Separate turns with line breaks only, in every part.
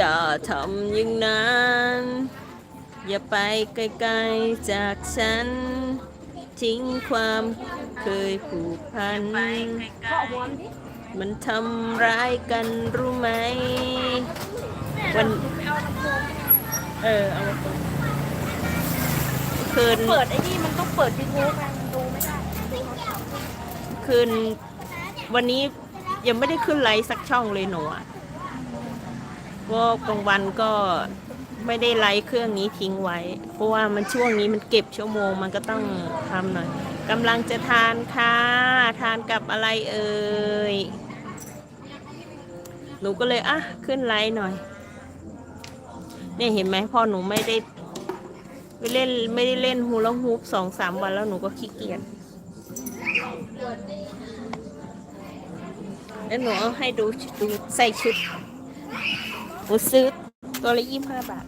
อย่าทำอย่างนั้น อย่าไปไกลๆจากฉัน ทิ้งความเคยผูกพัน มันทำร้ายกันรู้ไหม วัน เออ เอามาเปิดคืน
เปิดไอ้นี่มันต้องเปิดยูทูบมันดูไม่ได้
คืนวันนี้ยังไม่ได้ขึ้นไลฟ์สักช่องเลยหนูอะ ว่ากลางวันก็ไม่ได้ไลฟ์เครื่องนี้ทิ้งไว้ เพราะว่ามันช่วงนี้มันเก็บชั่วโมงมันก็ต้องทำหน่อยกำลังจะทานค่ะ ทานกับอะไรเอ่ยหนูก็เลยอะขึ้นไลฟ์หน่อย เนี่ยเห็นไหมพอหนูไม่ได้ไม่เล่นไม่ได้เล่นฮูลาฮูปสองสามวันแล้วหนูก็ขี้เกียจแล้วหนูเอาให้ดูดูใส่ชุด หนูซื้อตัวละยี่ห้าบาท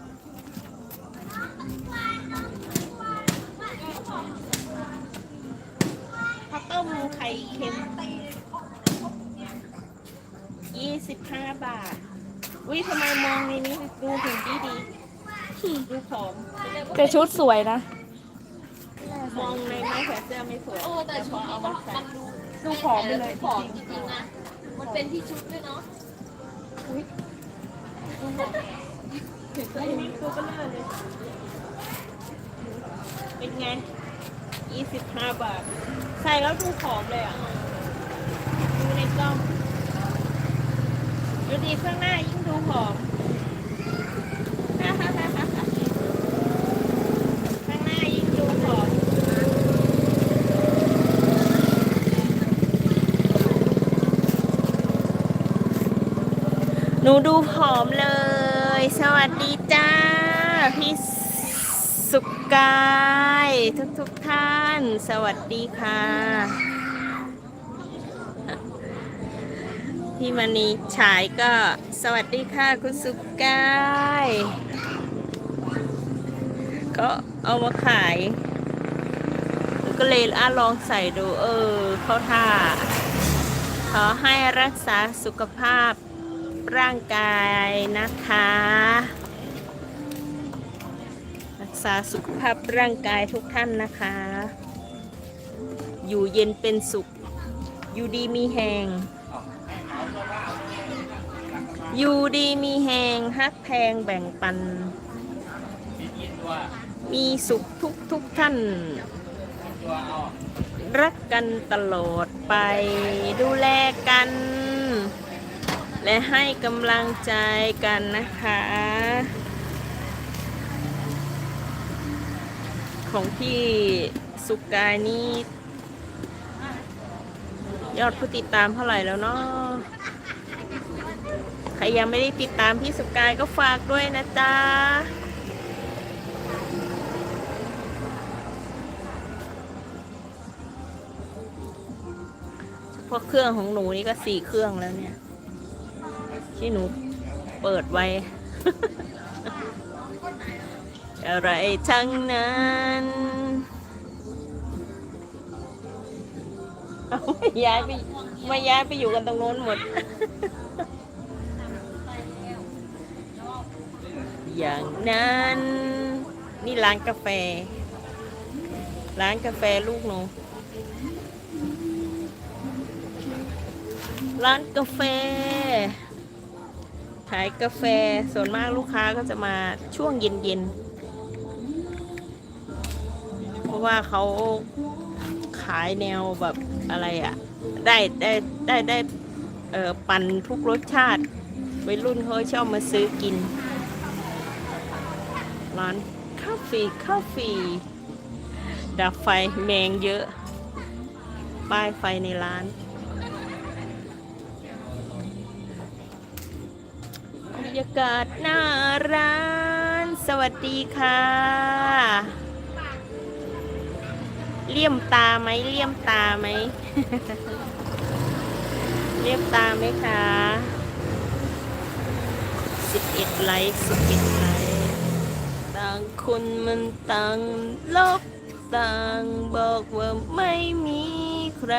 ข้าวต้มไข่เค็มยี่สิบห้าบาท อุ้ยทำไมมองในนี้ดูถึงดีดีดูผอม
แต่ชุดสวยนะ
มองในไม้แขวนเสื้อไม่สวย
โอ้แต่ชุดนี้ต้องมันดู
ดูผอมไปเลย
ผอมจริงๆนะ มันเป็นที่ชุดด้วยเนาะ
ไอ้นี่ตัวเบลอเลย เป็นไงยี่สิบห้าบาท ใส่แล้วดูผอมเลยอะ ดูในกล้อง ดูดีข้างหน้ายิ่งดูผอม ข้างหน้ายิ่งดูผอม หนูดูผอมเลย สวัสดีจ้า พี่สุกกายทุกทุกท่าน สวัสดีค่ะ พี่มณีฉายก็สวัสดีค่ะ คุณสุกกายก็เอามาขาย ก็เลยอะลองใส่ดู เออ เข้าท่า ขอให้รักษาสุขภาพ ร่างกายนะคะ รักษาสุขภาพร่างกายทุกท่านนะคะ อยู่เย็นเป็นสุข อยู่ดีมีแหงอยู่ดีมีแหงฮักแพงแบ่งปัน มีสุขทุกทุกท่าน รักกันตลอดไปดูแลกัน และให้กำลังใจกันนะคะ ของพี่สุกายนี่ยอดผู้ติดตามเท่าไหร่แล้วเนาะใครยังไม่ได้ติดตามพี่สุกายก็ฝากด้วยนะจ๊ะพาะเครื่องของหนูนี่ก็สี่เครื่องแล้วเนี่ย ที่หนูเปิดไว้ อะไรทั้งนั้นเอาไม่ย้ายไปไม่ย้ายไปอยู่กันตรงโน้นหมด อย่างนั้น นี่ร้านกาแฟ ร้านกาแฟลูกหนูร้านกาแฟ ขายกาแฟส่วนมากลูกค้าก็จะมาช่วงเย็นๆ เพราะว่าเขาขายแนวแบบอะไรอะได้ได้ได้ได้เออปั่นทุกรสชาติวัยรุ่นเขาชอบมาซื้อกิน ร้านคาเฟ่คาเฟ่ดับไฟแมงเยอะ ป้ายไฟในร้าน รยากาศหน้าร้าน สวัสดีค่ะ เลี่ยมตาไหมเลี่ยมตาไหม เลี่ยมตาไหมคะสิบเอ็ดไลค์สิบเอ็ดไลค์ต่างคนมันต่างโลกต่างบอกว่าไม่มีใคร